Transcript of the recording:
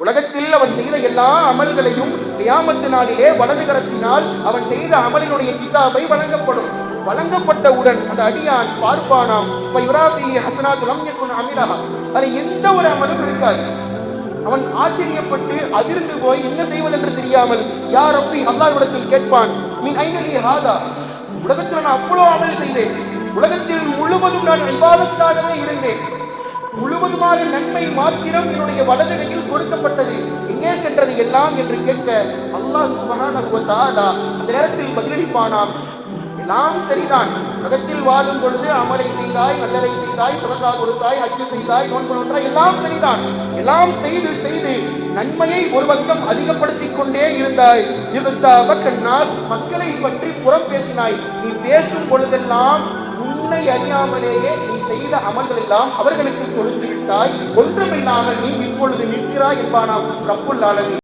உலகத்தில் அவன் செய்த எல்லா அமல்களையும் கியாமத்து நாளிலே வலது கரத்தினால் அவன் செய்த அமலினுடைய கிதாபை வழங்கப்படும். வழங்கப்பட்டவுடன் அந்த அடியான் பார்ப்பானாம். ஃபயுராஃபி ஹசனாத் லம் யகுன் அமிலஹா. அது எந்த ஒரு அமலும் இருக்காது. அவன் ஆச்சரியப்பட்டு அதிர்ந்து போய் என்ன செய்வதென்று தெரியாமல் யார் அப்பி அல்லாஹ்விடத்தில் கேட்பான் மின் ஐநலி ஹாதா? உலகத்தில் நான் அவ்வளோ அமல் செய்தேன். உலகத்தில் முழுவதும் நான் விவாதத்தாகவே இருந்தேன். முழுவதுமாக நன்மை மாத்திரம் என்னுடைய வலதுகையில் கொடுக்கப்பட்டது. எங்கே சென்றது எல்லாம் என்று கேட்க அல்லாஹ் சுபஹானஹு அந்த நேரத்தில் பதிலளிப்பானாம். எல்லாம் சரிதான். உலகத்தில் வாழும் பொழுது அமலை செய்தாய் நல்லதை செய்தாய் சதகா கொடுத்தாய் அச்சு செய்தாய் நோன்பு நோன்றாய் எல்லாம் சரிதான். எல்லாம் செய்து செய்து நன்மையை ஒரு பக்கம் அதிகப்படுத்திக் கொண்டே இருந்தாய். நாஸ் மக்களை பற்றி புறம் பேசினாய் நீ பேசும் பொழுதெல்லாம் உன்னை அறியாமலேயே நீ செய்த அமல்கள் எல்லாம் அவர்களுக்கு கொடுத்து விட்டாய் ஒன்றுமில்லாமல் நீ இப்பொழுது நிற்கிறாய் என்பானாம். ரப்புல் ஆலமீன்